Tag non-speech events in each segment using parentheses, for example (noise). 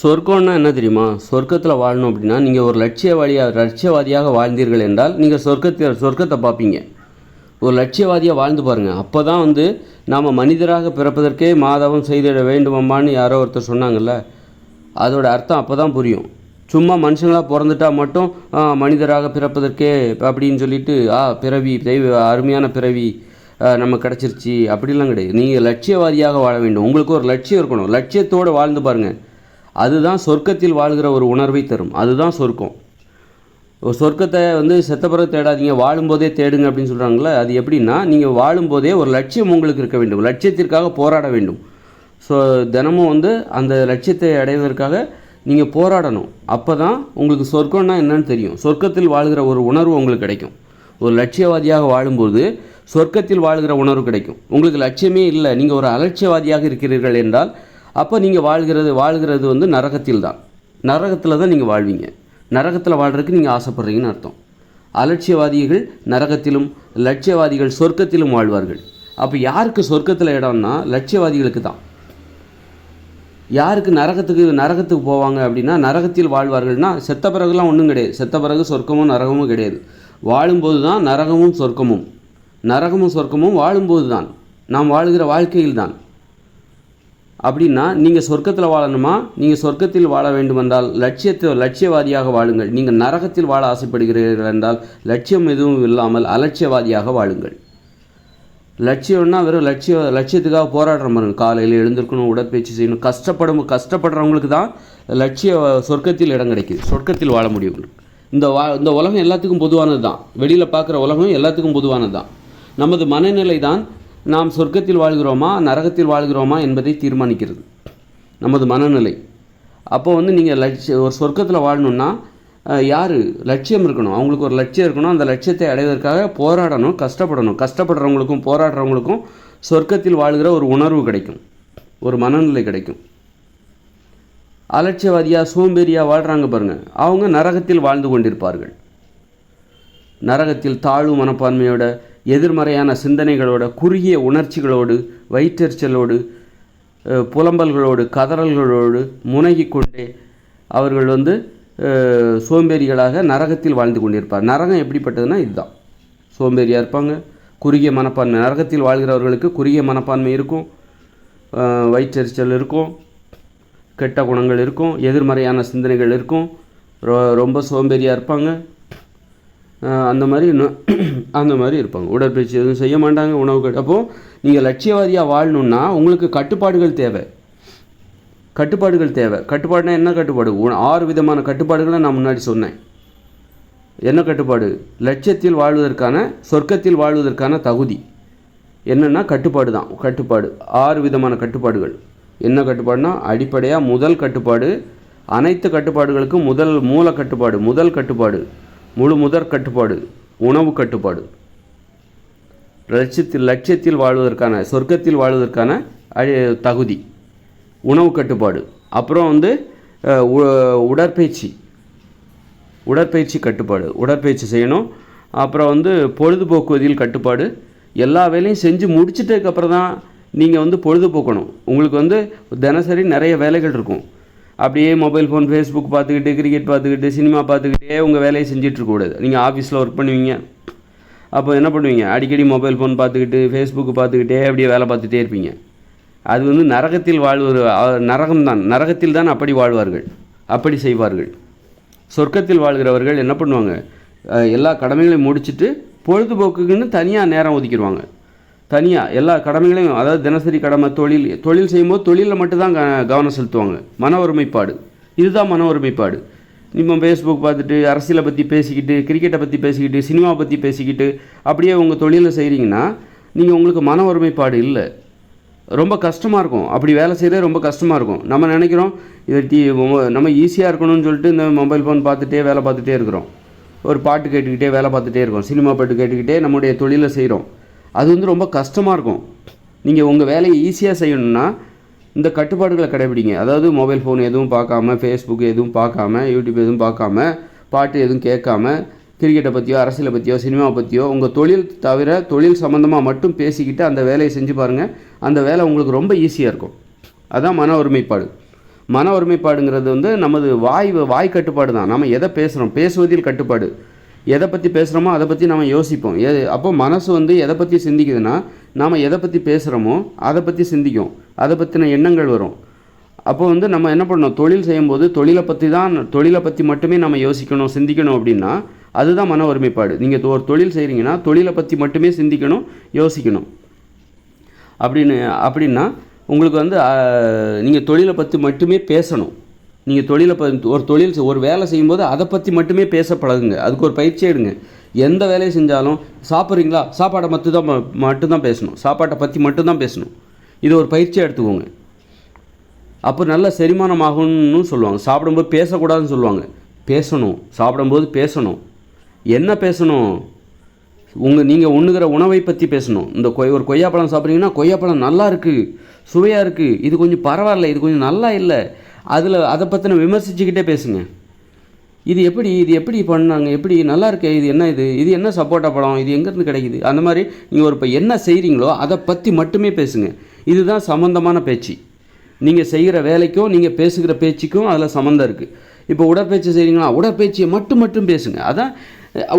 சொர்க்கம்னா என்ன தெரியுமா? சொர்க்கத்தில் வாழணும் அப்படின்னா நீங்கள் ஒரு லட்சியவாதியாக லட்சியவாதியாக வாழ்ந்தீர்கள் என்றால் நீங்கள் சொர்க்கத்தில் சொர்க்கத்தை பார்ப்பீங்க. ஒரு லட்சியவாதியாக வாழ்ந்து பாருங்கள் அப்போ தான் வந்து நாம் மனிதராக பிறப்பதற்கே மாதவம் செய்திட வேண்டுமம்மான்னு யாரோ ஒருத்தர் சொன்னாங்கல்ல. அதோட அர்த்தம் அப்போ தான் புரியும். சும்மா மனுஷங்களாக பிறந்துட்டா மட்டும் மனிதராக பிறப்பதற்கே அப்படின்னு சொல்லிட்டு ஆ பிறவி தெய்வ அருமையான பிறவி நம்ம கிடச்சிருச்சு. அப்படிலாம் கிடையாது. நீங்கள் லட்சியவாதியாக வாழ வேண்டும். உங்களுக்கு ஒரு லட்சியம் இருக்கணும். லட்சியத்தோடு வாழ்ந்து பாருங்கள் அதுதான் சொர்க்கத்தில் வாழ்கிற ஒரு உணர்வை தரும். அதுதான் சொர்க்கம். ஒரு சொர்க்கத்தை வந்து செத்த தேடாதீங்க வாழும்போதே தேடுங்க அப்படின்னு சொல்கிறாங்களே அது எப்படின்னா நீங்கள் வாழும்போதே ஒரு லட்சியம் உங்களுக்கு இருக்க வேண்டும். லட்சியத்திற்காக போராட வேண்டும். ஸோ தினமும் வந்து அந்த லட்சியத்தை அடைவதற்காக நீங்கள் போராடணும். அப்போ தான் உங்களுக்கு சொர்க்கம்னா என்னன்னு தெரியும். சொர்க்கத்தில் வாழ்கிற ஒரு உணர்வு உங்களுக்கு கிடைக்கும். ஒரு லட்சியவாதியாக வாழும்போது சொர்க்கத்தில் வாழ்கிற உணர்வு கிடைக்கும். உங்களுக்கு லட்சியமே இல்லை. நீங்கள் ஒரு அலட்சியவாதியாக இருக்கிறீர்கள் என்றால் அப்போ நீங்கள் வாழ்கிறது வாழ்கிறது வந்து நரகத்தில் தான் நரகத்தில் தான் நீங்கள் வாழ்வீங்க. நரகத்தில் வாழ்கிறதுக்கு நீங்கள் ஆசைப்படுறீங்கன்னு அர்த்தம். அலட்சியவாதிகள் நரகத்திலும் லட்சியவாதிகள் சொர்க்கத்திலும் வாழ்வார்கள். அப்போ யாருக்கு சொர்க்கத்தில் இடம்னா லட்சியவாதிகளுக்கு தான். யாருக்கு நரகத்துக்கு நரகத்துக்கு போவாங்க அப்படின்னா நரகத்தில் வாழ்வார்கள்னா செத்த பிறகுலாம் ஒன்றும் கிடையாது. செத்த பிறகு சொர்க்கமும் நரகமும் கிடையாது. வாழும்போது தான் நரகமும் சொர்க்கமும். நரகமும் சொர்க்கமும் வாழும்போது தான். நாம் வாழுகிற வாழ்க்கையில் தான் அப்படின்னா நீங்கள் சொர்க்கத்தில் வாழணுமா? நீங்கள் சொர்க்கத்தில் வாழ வேண்டுமென்றால் லட்சியத்தை லட்சியவாதியாக வாழுங்கள். நீங்கள் நரகத்தில் வாழ ஆசைப்படுகிறீர்கள் என்றால் லட்சியம் எதுவும் இல்லாமல் அலட்சியவாதியாக வாழுங்கள். லட்சியம்னா வெறும் லட்சிய லட்சியத்துக்காக போராடுற மாதிரி காலையில் எழுந்திருக்கணும் உடற்பயிற்சி செய்யணும். கஷ்டப்படும் கஷ்டப்படுறவங்களுக்கு தான் லட்சிய சொர்க்கத்தில் இடம் கிடைக்குது. சொர்க்கத்தில் வாழ முடியும். இந்த வா இந்த உலகம் எல்லாத்துக்கும் பொதுவானது தான் வெளியில் பார்க்குற உலகம் எல்லாத்துக்கும் பொதுவானது தான் நமது மனநிலை தான் நாம் சொர்க்கத்தில் வாழ்கிறோமா நரகத்தில் வாழ்கிறோமா என்பதை தீர்மானிக்கிறது. நமது மனநிலை. அப்போ வந்து நீங்கள் லட்சிய ஒரு சொர்க்கத்தில் வாழணுன்னா யார்? லட்சியம் இருக்கணும். அவங்களுக்கு ஒரு லட்சியம் இருக்கணும். அந்த லட்சியத்தை அடைவதற்காக போராடணும் கஷ்டப்படணும். கஷ்டப்படுறவங்களுக்கும் போராடுறவங்களுக்கும் சொர்க்கத்தில் வாழ்கிற ஒரு உணர்வு கிடைக்கும். ஒரு மனநிலை கிடைக்கும். அலட்சியவாதியாக சோம்பேறியாக வாழ்கிறாங்க பாருங்கள் அவங்க நரகத்தில் வாழ்ந்து கொண்டிருப்பார்கள். நரகத்தில் தாழ்வு மனப்பான்மையோட எதிர்மறையான சிந்தனைகளோட குறுகிய உணர்ச்சிகளோடு வயிற்றெரிச்சலோடு புலம்பல்களோடு கதறல்களோடு முனகிக் கொண்டே அவர்கள் வந்து சோம்பேறிகளாக நரகத்தில் வாழ்ந்து கொண்டிருப்பார். நரகம் எப்படிப்பட்டதுன்னா இதுதான். சோம்பேறியாக இருப்பாங்க. குறுகிய மனப்பான்மை. நரகத்தில் வாழ்கிறவர்களுக்கு குறுகிய மனப்பான்மை இருக்கும். வயிற்றெரிச்சல் இருக்கும். கெட்ட குணங்கள் இருக்கும். எதிர்மறையான சிந்தனைகள் இருக்கும். ரொ- ரொம்ப சோம்பேறியாக இருப்பாங்க. அந்த மாதிரி இன்னும் (clears throat) அந்த மாதிரி இருப்பாங்க. உடற்பயிற்சி எதுவும் செய்ய மாட்டாங்க உணவு கட்டு அப்போது நீங்கள் லட்சியவாதியாக வாழணுன்னா உங்களுக்கு கட்டுப்பாடுகள் தேவை. கட்டுப்பாடுகள் தேவை. கட்டுப்பாடுனா என்ன கட்டுப்பாடு? ஆறு விதமான கட்டுப்பாடுகளை நான் முன்னாடி சொன்னேன். என்ன கட்டுப்பாடு? லட்சியத்தில் வாழ்வதற்கான சொர்க்கத்தில் வாழ்வதற்கான தகுதி. என்னென்னா கட்டுப்பாடு தான். கட்டுப்பாடு. ஆறு விதமான கட்டுப்பாடுகள். என்ன கட்டுப்பாடுனா அடிப்படையாக முதல் கட்டுப்பாடு அனைத்து கட்டுப்பாடுகளுக்கும் முதல் மூல கட்டுப்பாடு முதல் கட்டுப்பாடு. முழு முதற் கட்டுப்பாடு உணவு கட்டுப்பாடு. லட்சியத்தில் லட்சியத்தில் வாழ்வதற்கான சொர்க்கத்தில் வாழ்வதற்கான தகுதி. உணவு கட்டுப்பாடு. அப்புறம் வந்து உடற்பயிற்சி. உடற்பயிற்சி கட்டுப்பாடு. உடற்பயிற்சி செய்யணும். அப்புறம் வந்து பொழுதுபோக்குவதில் கட்டுப்பாடு. எல்லா வேலையும் செஞ்சு முடிச்சிட்டதுக்கப்புறம் தான் நீங்கள் வந்து பொழுதுபோக்கணும். உங்களுக்கு வந்து தினசரி நிறைய வேலைகள் இருக்கும். அப்படியே மொபைல் ஃபோன் ஃபேஸ்புக் பார்த்துக்கிட்டு கிரிக்கெட் பார்த்துக்கிட்டு சினிமா பார்த்துக்கிட்டே உங்கள் வேலையை செஞ்சிட்ருக்கக்கூடாது. நீங்கள் ஆஃபீஸில் ஒர்க் பண்ணுவீங்க. அப்போ என்ன பண்ணுவீங்க? அடிக்கடி மொபைல் ஃபோன் பார்த்துக்கிட்டு ஃபேஸ்புக் பார்த்துக்கிட்டே அப்படியே வேலை பார்த்துட்டே இருப்பீங்க. அது வந்து நரகத்தில் வாழ்வது நரகம் தான். நரகத்தில் தான் அப்படி வாழ்வார்கள். அப்படி செய்வார்கள். சொர்க்கத்தில் வாழ்கிறவர்கள் என்ன பண்ணுவாங்க? எல்லா கடமைகளையும் முடிச்சுட்டு பொழுதுபோக்குக்குன்னு தனியாக நேரம் ஒதுக்கிடுவாங்க. தனியாக எல்லா கடமைகளையும் அதாவது தினசரி கடமை தொழில் தொழில் செய்யும்போது தொழிலில் மட்டும்தான் க கவனம் செலுத்துவாங்க. மன ஒருமைப்பாடு. இதுதான் மன ஒருமைப்பாடு. நம்ம ஃபேஸ்புக் பார்த்துட்டு அரசியலை பற்றி பேசிக்கிட்டு கிரிக்கெட்டை பற்றி பேசிக்கிட்டு சினிமா பற்றி பேசிக்கிட்டு அப்படியே உங்கள் தொழிலை செய்கிறீங்கன்னா நீங்கள் உங்களுக்கு மன ஒருமைப்பாடு இல்லை. ரொம்ப கஷ்டமாக இருக்கும். அப்படி வேலை செய்கிறதே ரொம்ப கஷ்டமாக இருக்கும். நம்ம நினைக்கிறோம் இது டி நம்ம ஈஸியாக இருக்கணும்னு சொல்லிட்டு இந்த மொபைல் ஃபோன் பார்த்துட்டே வேலை பார்த்துட்டே இருக்கிறோம். ஒரு பாட்டு கேட்டுக்கிட்டே வேலை பார்த்துட்டே இருக்கோம். சினிமா பாட்டு கேட்டுக்கிட்டே நம்முடைய தொழிலை செய்கிறோம் அது வந்து ரொம்ப கஷ்டமாக இருக்கும். நீங்கள் உங்கள் வேலையை ஈஸியாக செய்யணும்னா இந்த கட்டுப்பாடுகளை கடைபிடிங்க. அதாவது மொபைல் ஃபோன் எதுவும் பார்க்காம ஃபேஸ்புக் எதுவும் பார்க்காம யூடியூப் எதுவும் பார்க்காம பாட்டு எதுவும் கேட்காம கிரிக்கெட்டை பற்றியோ அரசியலை பற்றியோ சினிமா பற்றியோ உங்கள் தொழில் தவிர தொழில் சம்மந்தமாக மட்டும் பேசிக்கிட்டு அந்த வேலையை செஞ்சு பாருங்கள் அந்த வேலை உங்களுக்கு ரொம்ப ஈஸியாக இருக்கும். அதுதான் மன ஒருமைப்பாடு. மன ஒருமைப்பாடுங்கிறது வந்து நமது வாய் வாய் கட்டுப்பாடு தான். நம்ம எதை பேசுகிறோம் பேசுவதில் கட்டுப்பாடு. எதை பற்றி பேசுகிறோமோ அதை பற்றி நம்ம யோசிப்போம். எது அப்போ மனசு வந்து எதை பற்றி சிந்திக்குதுன்னா நாம் எதை பற்றி பேசுகிறோமோ அதை பற்றி சிந்திக்கும். அதை பற்றின எண்ணங்கள் வரும். அப்போ வந்து நம்ம என்ன பண்ணணும்? தொழில் செய்யும்போது தொழிலை பற்றி தான் தொழிலை பற்றி மட்டுமே நம்ம யோசிக்கணும் சிந்திக்கணும் அப்படின்னா அதுதான் மன ஒருமைப்பாடு. நீங்கள் ஒரு தொழில் செய்கிறீங்கன்னா தொழிலை பற்றி மட்டுமே சிந்திக்கணும் யோசிக்கணும். அப்படின்னு அப்படின்னா உங்களுக்கு வந்து நீங்கள் தொழிலை பற்றி மட்டுமே பேசணும். நீங்கள் தொழிலை ஒரு தொழில் செய்- ஒரு வேலை செய்யும்போது அதை பற்றி மட்டுமே பேச பழகுங்க அதுக்கு ஒரு பயிற்சி எடுங்க. எந்த வேலையை செஞ்சாலும் சாப்பிட்றீங்களா? சாப்பாடை மட்டும் தான் மட்டும்தான் பேசணும். சாப்பாட்டை பற்றி மட்டும்தான் பேசணும். இது ஒரு பயிற்சியாக எடுத்துக்கோங்க. அப்போ நல்ல செரிமானம் ஆகும்னு சொல்லுவாங்க. சாப்பிடும்போது பேசக்கூடாதுன்னு சொல்லுவாங்க. பேசணும். சாப்பிடும்போது பேசணும். என்ன பேசணும்? உங்கள் நீங்கள் உண்ணுகிற உணவை பற்றி பேசணும். இந்த கொய் ஒரு கொய்யாப்பழம் சாப்பிட்றீங்கன்னா கொய்யாப்பழம் நல்லா இருக்குது சுவையாக இருக்குது இது கொஞ்சம் பரவாயில்ல. இது கொஞ்சம் நல்லா இல்லை. அதில் அதை பற்றின விமர்சிச்சுக்கிட்டே பேசுங்க. இது எப்படி இது எப்படி பண்ணாங்க எப்படி நல்லா இருக்கே இது என்ன இது இது என்ன சப்போட்டா படம் இது எங்கேருந்து கிடைக்குது? அந்த மாதிரி நீங்கள் ஒரு இப்போ என்ன செய்கிறீங்களோ அதை பற்றி மட்டுமே பேசுங்க. இதுதான் சம்மந்தமான பேச்சு. நீங்கள் செய்கிற வேலைக்கும் நீங்கள் பேசுகிற பேச்சுக்கும் அதில் சம்மந்தம் இருக்குது இப்போ உடற்பயிற்சி செய்கிறீங்களா உடற்பயிற்சியை மட்டும் மட்டும் பேசுங்க. அதான்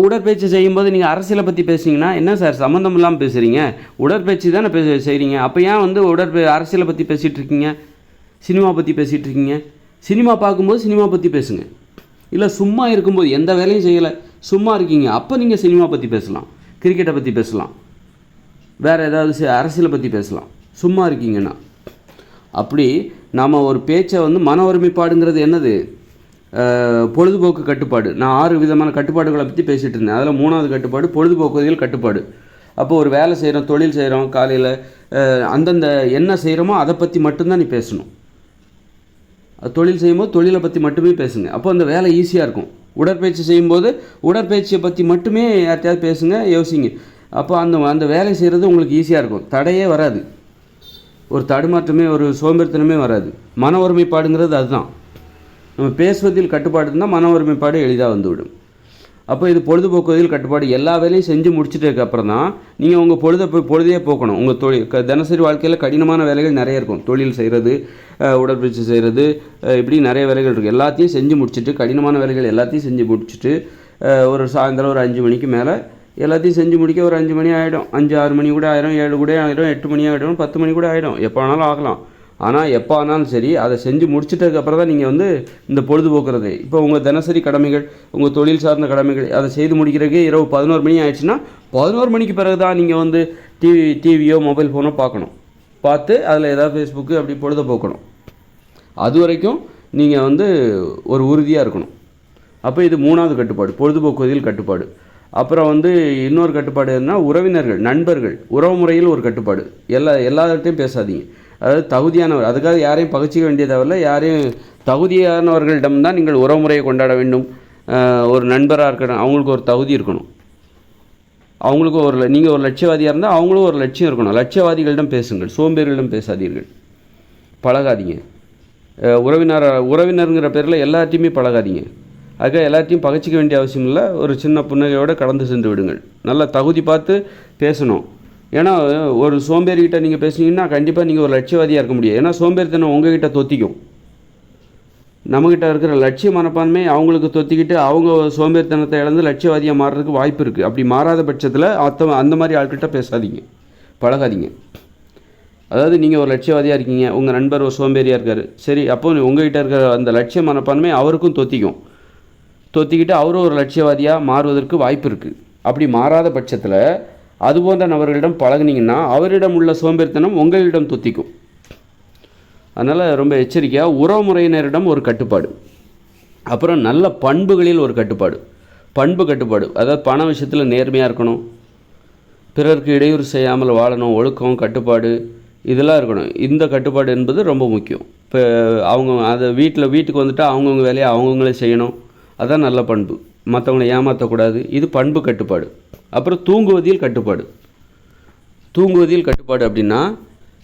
உடற்பயிற்சி செய்யும்போது நீங்கள் அரசியலை பற்றி பேசுனீங்கன்னா என்ன சார் சம்மந்தம் இல்லாமல் பேசுகிறீங்க உடற்பயிற்சி தானே பே செய்கிறீங்க அப்போ ஏன் வந்து உடற்ப அரசியலை பற்றி பேசிகிட்டு இருக்கீங்க? சினிமா பற்றி பேசிகிட்டு இருக்கீங்க சினிமா பார்க்கும்போது சினிமா பற்றி பேசுங்க. இல்லை சும்மா இருக்கும்போது எந்த வேலையும் செய்யலை. சும்மா இருக்கீங்க. அப்போ நீங்கள் சினிமா பற்றி பேசலாம். கிரிக்கெட்டை பற்றி பேசலாம். வேறு ஏதாவது அரசியலை பற்றி பேசலாம். சும்மா இருக்கீங்கன்னா. அப்படி நாம் ஒரு பேச்சை வந்து மன ஒருமைப்பாடுங்கிறது என்னது? பொழுதுபோக்கு கட்டுப்பாடு. நான் ஆறு விதமான கட்டுப்பாடுகளை பற்றி பேசிகிட்டு இருந்தேன் அதில் மூணாவது கட்டுப்பாடு பொழுதுபோக்குவதில் கட்டுப்பாடு. அப்போ ஒரு வேலை செய்கிறோம் தொழில் செய்கிறோம் காலையில் அந்தந்த என்ன செய்கிறோமோ அதை பற்றி மட்டும்தான் நீ பேசணும். தொழில் செய்யும்போது தொழிலை பற்றி மட்டுமே பேசுங்க. அப்போ அந்த வேலை ஈஸியாக இருக்கும். உடற்பயிற்சி செய்யும்போது உடற்பயிற்சியை பற்றி மட்டுமே யார்கிட்டயாவது பேசுங்க யோசிங்க. அப்போ அந்த அந்த வேலை செய்கிறது உங்களுக்கு ஈஸியாக இருக்கும். தடையே வராது. ஒரு தடுமாற்றமே ஒரு சோம்பேறித்தனமே வராது. மன ஒருமைப்பாடுங்கிறது அதுதான். நம்ம பேசுவதில் கட்டுப்பாடு இருந்தால் மன ஒருமைப்பாடு எளிதாக வந்துவிடும். அப்போ இது பொழுதுபோக்குவதில் கட்டுப்பாடு. எல்லா வேலையும் செஞ்சு முடிச்சுட்டு அப்புறம் தான் நீங்கள் உங்கள் பொழுதை போய் பொழுதையே போக்கணும். உங்கள் தொழில் க தினசரி வாழ்க்கையில் கடினமான வேலைகள் நிறைய இருக்கும். தொழில் செய்கிறது உடற்பயிற்சி செய்கிறது இப்படி நிறைய வேலைகள் இருக்குது எல்லாத்தையும் செஞ்சு முடிச்சுட்டு கடினமான வேலைகள் எல்லாத்தையும் செஞ்சு முடிச்சுட்டு ஒரு சாயந்தரம் ஒரு அஞ்சு மணிக்கு மேலே எல்லாத்தையும் செஞ்சு முடிக்க ஒரு அஞ்சு மணி ஆகிடும் அஞ்சு ஆறு மணி கூட ஆயிடும் ஏழு கூட ஆகிடும் எட்டு மணி ஆகிடும் பத்து மணி கூட ஆகிடும் எப்போ வேணாலும் ஆகலாம். ஆனால் எப்போ ஆனாலும் சரி அதை செஞ்சு முடிச்சிட்டதுக்கப்புறம் தான் நீங்கள் வந்து இந்த பொழுதுபோக்குறது. இப்போ உங்கள் தினசரி கடமைகள் உங்கள் தொழில் சார்ந்த கடமைகள் அதை செய்து முடிக்கிறதுக்கே இரவு பதினோரு மணி ஆயிடுச்சுன்னா பதினோரு மணிக்கு பிறகு தான் நீங்கள் வந்து டிவி டிவியோ மொபைல் ஃபோனோ பார்க்கணும். பார்த்து அதில் ஏதாவது ஃபேஸ்புக்கு அப்படி பொழுத போக்கணும் அது வரைக்கும் நீங்கள் வந்து ஒரு உறுதியாக இருக்கணும். அப்போ இது மூணாவது கட்டுப்பாடு பொழுதுபோக்குவதில் கட்டுப்பாடு. அப்புறம் வந்து இன்னொரு கட்டுப்பாடு என்ன உறவினர்கள் நண்பர்கள் உறவு முறையில் ஒரு கட்டுப்பாடு. எல்லா எல்லார்ட்டையும் பேசாதீங்க. அதாவது தகுதியானவர். அதுக்காக யாரையும் பகிச்சிக்க வேண்டிய யாரையும் தகுதியானவர்களிடம் தான் நீங்கள் உறவுமுறையை கொண்டாட வேண்டும். ஒரு நண்பராக இருக்கணும் அவங்களுக்கு ஒரு தகுதி இருக்கணும். அவங்களுக்கும் ஒரு நீங்கள் ஒரு லட்சியவாதியாக இருந்தால் அவங்களும் ஒரு லட்சியம் இருக்கணும். லட்சியவாதிகளிடம் பேசுங்கள். சோம்பேறிகளிடம் பேசாதீர்கள். பழகாதீங்க. உறவினர் உறவினருங்கிற பேரில் எல்லாத்தையுமே பழகாதீங்க. அதுக்காக எல்லாத்தையும் பகைச்சிக்க வேண்டிய அவசியம் இல்லை. ஒரு சின்ன புன்னகையோடு கடந்து சென்று விடுங்கள். நல்லா தகுதி பார்த்து பேசணும். ஏன்னா ஒரு சோம்பேறிகிட்ட நீங்கள் பேசுனீங்கன்னா கண்டிப்பாக நீங்கள் ஒரு லட்சியவாதியாக இருக்க முடியாது. ஏன்னா சோம்பேறித்தனம் உங்ககிட்ட தொத்திக்கும். நம்மக்கிட்ட இருக்கிற லட்சிய மனப்பான்மை அவங்களுக்கு தொத்திக்கிட்டு அவங்க சோம்பேறித்தனத்தை இழந்து லட்சியவாதியாக மாறுறதுக்கு வாய்ப்பு இருக்குது அப்படி மாறாத பட்சத்தில் அத்த அந்த மாதிரி ஆள்கிட்ட பேசாதீங்க. பழகாதீங்க. அதாவது நீங்கள் ஒரு லட்சியவாதியாக இருக்கீங்க. உங்கள் நண்பர் ஒரு சோம்பேறியாக இருக்கார். சரி அப்போ உங்ககிட்ட இருக்கிற அந்த லட்சிய மனப்பான்மை அவருக்கும் தொத்திக்கும். தொத்திக்கிட்டு அவரும் ஒரு லட்சியவாதியாக மாறுவதற்கு வாய்ப்பு இருக்குது அப்படி மாறாத பட்சத்தில் அது போன்ற நபர்களிடம் பழகுனீங்கன்னா அவரிடம் உள்ள சோம்பேறித்தனம் உங்களிடம் தொத்திக்கும். அதனால் ரொம்ப எச்சரிக்கையாக உறவுமுறையினரிடம் ஒரு கட்டுப்பாடு. அப்புறம் நல்ல பண்புகளில் ஒரு கட்டுப்பாடு. பண்பு கட்டுப்பாடு. அதாவது பண விஷயத்தில் நேர்மையாக இருக்கணும். பிறருக்கு இடையூறு செய்யாமல் வாழணும். ஒழுக்கம் கட்டுப்பாடு இதெல்லாம் இருக்கணும். இந்த கட்டுப்பாடு என்பது ரொம்ப முக்கியம். இப்போ அவங்க அதை வீட்டில் வீட்டுக்கு வந்துட்டால் அவங்கவுங்க வேலையை அவங்கவுங்களே செய்யணும். அதுதான் நல்ல பண்பு. மற்றவங்களை ஏமாற்றக்கூடாது இது பண்பு கட்டுப்பாடு. அப்புறம் தூங்குவதில் கட்டுப்பாடு. தூங்குவதில் கட்டுப்பாடு அப்படின்னா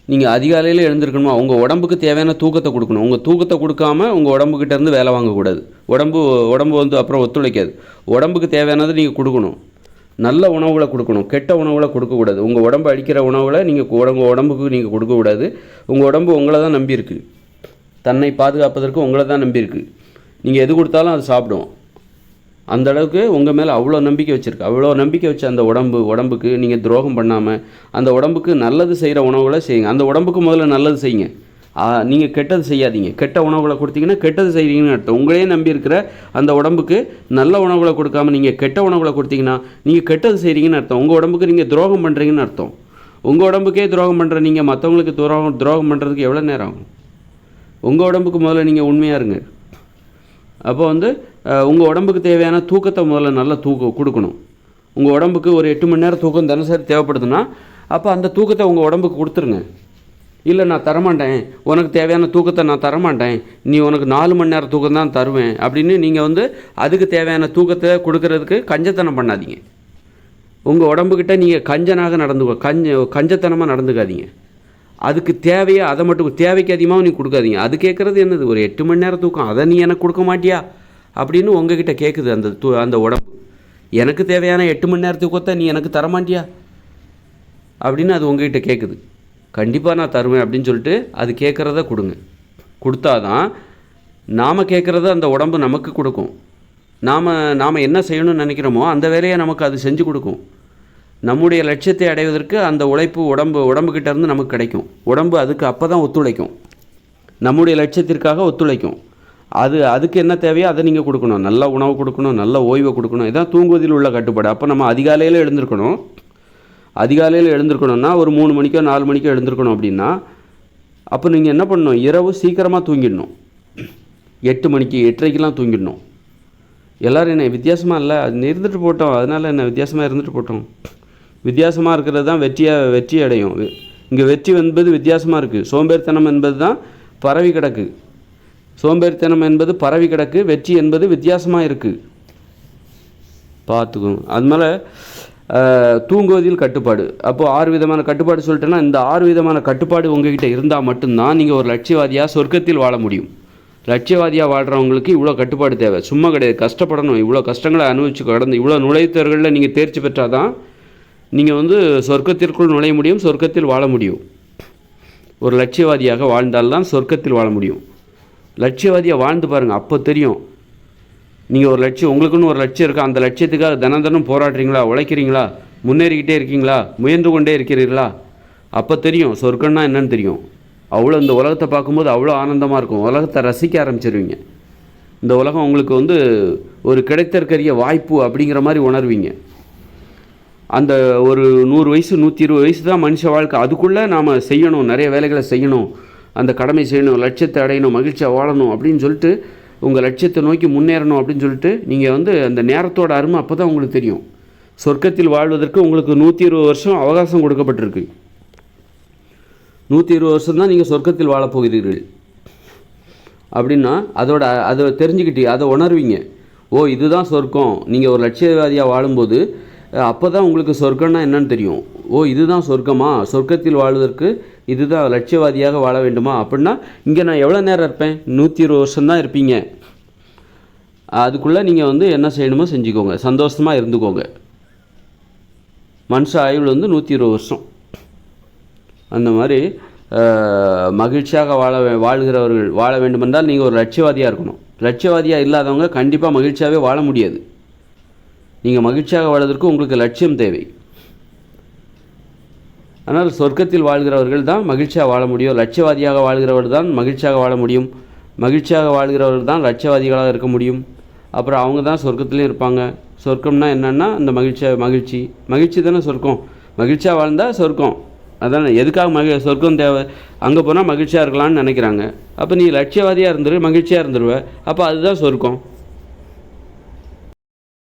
நீங்கள் அதிகாலையில் எழுந்திருக்கணுமா? உங்கள் உடம்புக்கு தேவையான தூக்கத்தை கொடுக்கணும். உங்கள் தூக்கத்தை கொடுக்காம உங்கள் உடம்புக்கிட்டேருந்து வேலை வாங்கக்கூடாது. உடம்பு உடம்பு வந்து அப்புறம் ஒத்துழைக்காது. உடம்புக்கு தேவையானதை நீங்கள் கொடுக்கணும். நல்ல உணவுகளை கொடுக்கணும். கெட்ட உணவுகளை கொடுக்கக்கூடாது. உங்கள் உடம்பு அடிக்கிற உணவுகளை நீங்கள் உடம்பு உடம்புக்கு நீங்கள் கொடுக்கக்கூடாது. உங்கள் உடம்பு உங்களை தான் நம்பியிருக்கு. தன்னை பாதுகாப்பதற்கு உங்களை தான் நம்பியிருக்கு. நீங்கள் எது கொடுத்தாலும் அது சாப்பிடும் அந்த அளவுக்கு உங்கள் மேலே அவ்வளோ நம்பிக்கை வச்சுருக்கு. அவ்வளோ நம்பிக்கை வச்ச அந்த உடம்பு உடம்புக்கு நீங்கள் துரோகம் பண்ணாமல் அந்த உடம்புக்கு நல்லது செய்கிற உணவுகளை செய்யுங்க. அந்த உடம்புக்கு முதல்ல நல்லது செய்யுங்க. நீங்கள் கெட்டது செய்யாதீங்க. கெட்ட உணவுகளை கொடுத்தீங்கன்னா கெட்டது செய்கிறீங்கன்னு அர்த்தம். உங்களையே நம்பி இருக்கிற அந்த உடம்புக்கு நல்ல உணவுகளை கொடுக்காம நீங்கள் கெட்ட உணவுகளை கொடுத்தீங்கன்னா நீங்கள் கெட்டது செய்கிறீங்கன்னு அர்த்தம். உங்கள் உடம்புக்கு நீங்கள் துரோகம் பண்ணுறீங்கன்னு அர்த்தம். உங்கள் உடம்புக்கே துரோகம் பண்ணுற நீங்கள் மற்றவங்களுக்கு துரோகம் துரோகம் பண்ணுறதுக்கு எவ்வளோ நேரம் ஆகும்? உங்கள் உடம்புக்கு முதல்ல நீங்கள் உண்மையாக இருங்க. அப்போ வந்து உங்கள் உடம்புக்கு தேவையான தூக்கத்தை முதல்ல நல்லா தூக்கம் கொடுக்கணும். உங்கள் உடம்புக்கு ஒரு எட்டு மணி நேரம் தூக்கம் தினசரி தேவைப்படுதுன்னா அப்போ அந்த தூக்கத்தை உங்கள் உடம்புக்கு கொடுத்துருங்க. இல்லை நான் தரமாட்டேன். உனக்கு தேவையான தூக்கத்தை நான் தரமாட்டேன். நீ உனக்கு நாலு மணி நேரம் தூக்கம் தான் தருவேன் அப்படின்னு நீங்கள் வந்து அதுக்கு தேவையான தூக்கத்தை கொடுக்கறதுக்கு கஞ்சத்தனம் பண்ணாதீங்க. உங்கள் உடம்புக்கிட்ட நீங்கள் கஞ்சனாக நடந்துக்கோ கஞ்ச கஞ்சத்தனமாக நடந்துக்காதீங்க. அதுக்கு தேவையா? அதை மட்டும் தேவைக்கு அதிகமாக நீ கொடுக்காதீங்க. அது கேட்குறது என்னது? ஒரு எட்டு மணி நேரம் தூக்கம். அதை நீ எனக்கு கொடுக்க மாட்டியா? அப்படின்னு உங்ககிட்ட கேட்குது அந்த தூ அந்த உடம்பு. எனக்கு தேவையான எட்டு மணி நேரம் தூக்கத்தை நீ எனக்கு தரமாட்டியா அப்படின்னு அது உங்ககிட்ட கேட்குது கண்டிப்பாக நான் தருவேன் அப்படின்னு சொல்லிட்டு அது கேட்குறத கொடுங்க. கொடுத்தாதான் நாம் கேட்குறத அந்த உடம்பு நமக்கு கொடுக்கும். நாம் நாம் என்ன செய்யணும்னு நினைக்கிறோமோ அந்த வேலையை நமக்கு அது செஞ்சு கொடுக்கும். நம்முடைய லட்சியத்தை அடைவதற்கு அந்த உழைப்பு உடம்பு உடம்புக்கிட்ட இருந்து நமக்கு கிடைக்கும். உடம்பு அதுக்கு அப்போ தான் ஒத்துழைக்கும். நம்முடைய லட்சியத்திற்காக ஒத்துழைக்கும். அது அதுக்கு என்ன தேவையோ அதை நீங்கள் கொடுக்கணும். நல்ல உணவு கொடுக்கணும் நல்ல ஓய்வை கொடுக்கணும். இதான் தூங்குவதில் உள்ள கட்டுப்பாடு. அப்போ நம்ம அதிகாலையில் எழுந்திருக்கணும். அதிகாலையில் எழுந்திருக்கணும்னா ஒரு மூணு மணிக்கோ நாலு மணிக்கோ எழுந்திருக்கணும் அப்படின்னா அப்போ நீங்கள் என்ன பண்ணணும்? இரவு சீக்கிரமாக தூங்கிடணும். எட்டு மணிக்கு எட்டரைக்கெலாம் தூங்கிடணும். எல்லோரும் என்ன வித்தியாசமாக இல்லை? அது இருந்துட்டு போட்டோம். அதனால் என்ன வித்தியாசமாக இருந்துட்டு போட்டோம்? வித்தியாசமாக இருக்கிறது தான் வெற்றியாக வெற்றி அடையும். இங்கே வெற்றி என்பது வித்தியாசமாக இருக்குது சோம்பேறித்தனம் என்பது தான் பரவி கிடக்கு. சோம்பேறித்தனம் என்பது பரவி கிடக்கு வெற்றி என்பது வித்தியாசமாக இருக்குது பார்த்துக்கோங்க அது மேலே தூங்குவதில் கட்டுப்பாடு. அப்போது ஆறு விதமான கட்டுப்பாடு சொல்லிட்டேன்னா இந்த ஆறு விதமான கட்டுப்பாடு உங்ககிட்ட இருந்தால் மட்டும்தான் நீங்கள் ஒரு லட்சியவாதியாக சொர்க்கத்தில் வாழ முடியும். லட்சியவாதியாக வாழ்கிறவங்களுக்கு இவ்வளோ கட்டுப்பாடு தேவை. சும்மா கிடையாது. கஷ்டப்படணும். இவ்வளோ கஷ்டங்களை அனுபவிச்சு கடந்து இவ்வளோ நுழைத்தவர்களில் நீங்கள் தேர்ச்சி பெற்றால் தான் நீங்கள் வந்து சொர்க்கத்திற்குள் நுழைய முடியும் சொர்க்கத்தில் வாழ முடியும். ஒரு லட்சியவாதியாக வாழ்ந்தால்தான் சொர்க்கத்தில் வாழ முடியும். லட்சியவாதியாக வாழ்ந்து பாருங்கள் அப்போ தெரியும். நீங்கள் ஒரு லட்சியம் உங்களுக்குன்னு ஒரு லட்சியம் இருக்கா? அந்த லட்சியத்துக்காக தினம் தினம் போராடுறீங்களா? உழைக்கிறீங்களா? முன்னேறிக்கிட்டே இருக்கீங்களா? முயன்று கொண்டே இருக்கிறீர்களா? அப்போ தெரியும் சொர்க்கம்னா என்னன்னு தெரியும். அவ்வளோ இந்த உலகத்தை பார்க்கும்போது அவ்வளோ ஆனந்தமாக இருக்கும். உலகத்தை ரசிக்க ஆரம்பிச்சிருவீங்க. இந்த உலகம் உங்களுக்கு வந்து ஒரு கிடைத்தற்கரிய வாய்ப்பு அப்படிங்கிற மாதிரி உணர்வீங்க. அந்த ஒரு நூறு வயசு நூற்றி இருபது வயசு தான் மனுஷ வாழ்க்கை. அதுக்குள்ளே நாம் செய்யணும் நிறைய வேலைகளை செய்யணும் அந்த கடமை செய்யணும் லட்சியத்தை அடையணும் மகிழ்ச்சியாக வாழணும் அப்படின்னு சொல்லிட்டு உங்கள் லட்சியத்தை நோக்கி முன்னேறணும் அப்படின்னு சொல்லிட்டு நீங்கள் வந்து அந்த நேரத்தோட அருமை அப்போ தான் உங்களுக்கு தெரியும். சொர்க்கத்தில் வாழ்வதற்கு உங்களுக்கு நூற்றி இருபது வருஷம் அவகாசம் கொடுக்கப்பட்டிருக்கு. நூற்றி இருபது வருஷம் தான் நீங்கள் சொர்க்கத்தில் வாழப்போகிறீர்கள் அப்படின்னா அதோட அதை தெரிஞ்சுக்கிட்டு அதை உணர்வீங்க. ஓ இதுதான் சொர்க்கம். நீங்கள் ஒரு லட்சியவாதியாக வாழும்போது அப்போ தான் உங்களுக்கு சொர்க்கம்னா என்னன்னு தெரியும். ஓ இதுதான் சொர்க்கமா? சொர்க்கத்தில் வாழ்வதற்கு இதுதான் லட்சியவாதியாக வாழ வேண்டுமா? அப்படின்னா இங்கே நான் எவ்வளோ நேரம் இருப்பேன்? நூற்றி இருபது வருஷம் தான் இருப்பீங்க. அதுக்குள்ளே நீங்கள் வந்து என்ன செய்யணுமோ செஞ்சுக்கோங்க. சந்தோஷமாக இருந்துக்கோங்க. மனுஷ ஆயுள் வந்து நூற்றி இருபது வருஷம். அந்த மாதிரி மகிழ்ச்சியாக வாழ வாழ்கிறவர்கள் வாழ வேண்டுமென்றால் நீங்கள் ஒரு லட்சியவாதியாக இருக்கணும். லட்சியவாதியாக இல்லாதவங்க கண்டிப்பாக மகிழ்ச்சியாகவே வாழ முடியாது. நீங்கள் மகிழ்ச்சியாக வாழ்வதற்கு உங்களுக்கு லட்சியம் தேவை. ஆனால் சொர்க்கத்தில் வாழ்கிறவர்கள் தான் மகிழ்ச்சியாக வாழ முடியும். லட்சியவாதியாக வாழ்கிறவர் தான் மகிழ்ச்சியாக வாழ முடியும். மகிழ்ச்சியாக வாழ்கிறவர்கள் தான் லட்சியவாதிகளாக இருக்க முடியும். அப்புறம் அவங்க தான் சொர்க்கத்துலேயும் இருப்பாங்க. சொர்க்கம்னா என்னென்னா அந்த மகிழ்ச்சியாக மகிழ்ச்சி. மகிழ்ச்சி தானே சொர்க்கம். மகிழ்ச்சியாக வாழ்ந்தால் சொர்க்கம். அதான்? எதுக்காக மகி சொர்க்கம் தேவை? அங்கே போனால் மகிழ்ச்சியாக இருக்கலாம்னு நினைக்கிறாங்க. அப்போ நீ லட்சியவாதியாக இருந்துரு மகிழ்ச்சியாக இருந்துருவ. அப்போ அதுதான் சொர்க்கம்.